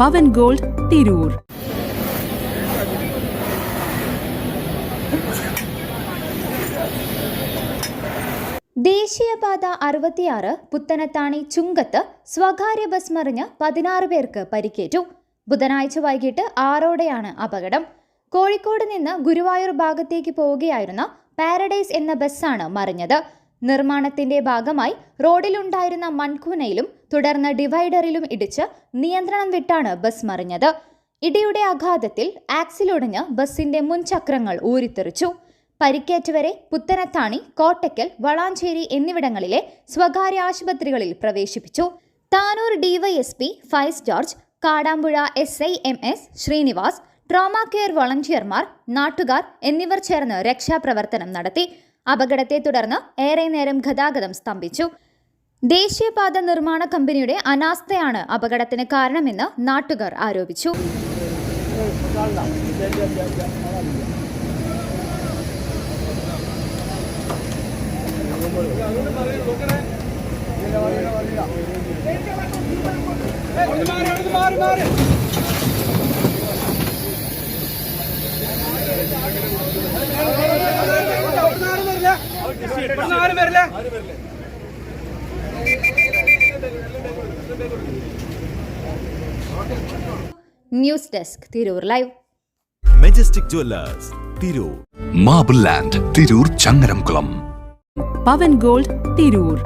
പവൻ gold Tirur. ദേശീയപാത അറുപത്തിയാറ് പുത്തനത്താണി ചുങ്കത്ത് സ്വകാര്യ ബസ് മറിഞ്ഞ് പതിനാറ് പേർക്ക് പരിക്കേറ്റു. ബുധനാഴ്ച വൈകിട്ട് ആറോടെയാണ് അപകടം. കോഴിക്കോട് നിന്ന് ഗുരുവായൂർ ഭാഗത്തേക്ക് പോവുകയായിരുന്ന പാരഡൈസ് എന്ന ബസ്സാണ് മറിഞ്ഞത്. നിർമ്മാണത്തിന്റെ ഭാഗമായി റോഡിലുണ്ടായിരുന്ന മൺകൂനയിലും തുടർന്ന് ഡിവൈഡറിലും ഇടിച്ച് നിയന്ത്രണം വിട്ടാണ് ബസ് മറിഞ്ഞത്. ഇടിയുടെ ആഘാതത്തിൽ ആക്സിലൊടിഞ്ഞ് ബസിന്റെ മുൻചക്രങ്ങൾ ഊരിത്തെറിച്ചു. പരിക്കേറ്റവരെ പുത്തനത്താണി കോട്ടയ്ക്കൽ വളാഞ്ചേരി എന്നിവിടങ്ങളിലെ സ്വകാര്യ ആശുപത്രികളിൽ പ്രവേശിപ്പിച്ചു. Tanur DYSP Faiz George Kadampuzha S I M S Srinivas trauma care വളണ്ടിയർമാർ നാട്ടുകാർ എന്നിവർ ചേർന്ന് രക്ഷാപ്രവർത്തനം നടത്തി. അപകടത്തെ തുടർന്ന് ഏറെ നേരം ഗതാഗതം സ്തംഭിച്ചു. ദേശീയപാത നിർമ്മാണ കമ്പനിയുടെ അനാസ്ഥയാണ് അപകടത്തിന് കാരണമെന്ന് നാട്ടുകാർ ആരോപിച്ചു. News desk Tirur live. Majestic jewellers Tirur. Marble land Tirur Changaramkulam. Pavan gold Tirur.